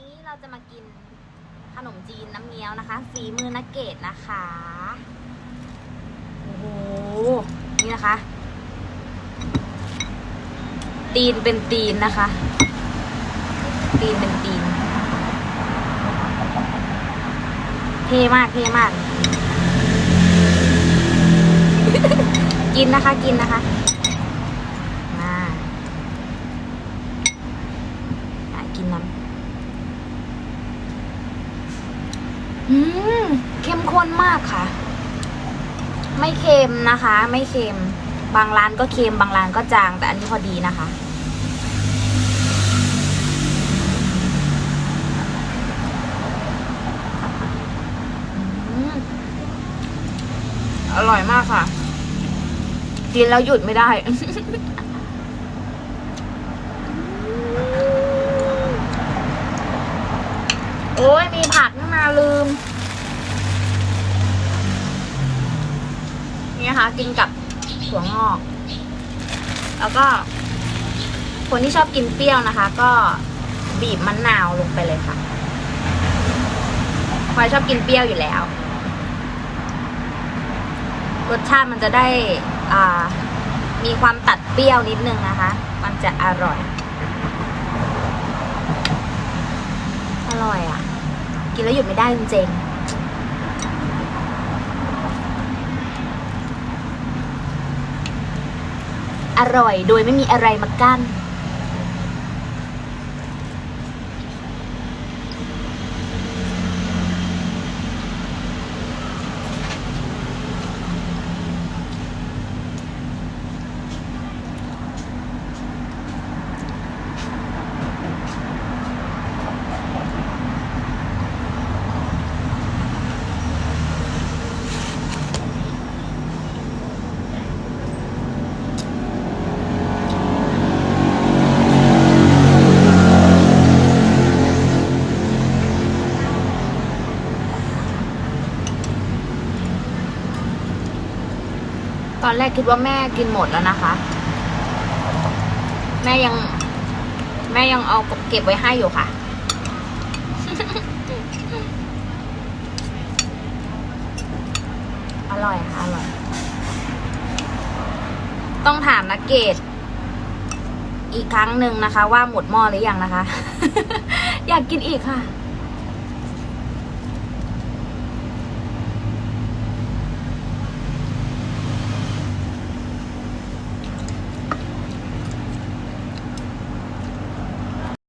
นี้เราจะมากินขนมจีนน้ำเงี้ยวนะคะฝีมือนักเกตนะคะ โอ้โห นี่นะคะ ตีนเป็นตีนนะคะ ตีนเป็นตีน เท่มากเท่มาก กินนะคะกินนะคะมากินน้ำ อืมเข้มข้นมากค่ะ ไม่เค็มนะคะ ไม่เค็ม บางร้านก็เค็มบางร้านก็จาง แต่อันนี้พอดีนะคะอืมอร่อยมากค่ะ กินแล้วหยุดไม่ได้ โอ้ยมีผักนี่มาลืม นี่นะคะ กินกับถั่วงอก แล้วก็ คนที่ชอบกินเปรี้ยวนะคะ ก็บีบมะนาวลงไปเลยค่ะพลอยชอบกินเปรี้ยวอยู่แล้ว รสชาติมันจะได้อ่ามีความตัดเปรี้ยวนิดนึงนะคะ มันจะอร่อย อร่อยอะ กินแล้วหยุดไม่ได้จริงๆอร่อยโดยไม่มีอะไรมากั้น ตอนแรกคิดว่าแม่กินหมดแล้วนะคะ แม่ยัง แม่ยังเอาเก็บไว้ให้อยู่ค่ะ อร่อยค่ะอร่อย ต้องถามนักเกตอีกครั้งหนึ่งนะคะ ว่าหมดหม้อหรือยังนะคะ อยากกินอีกค่ะ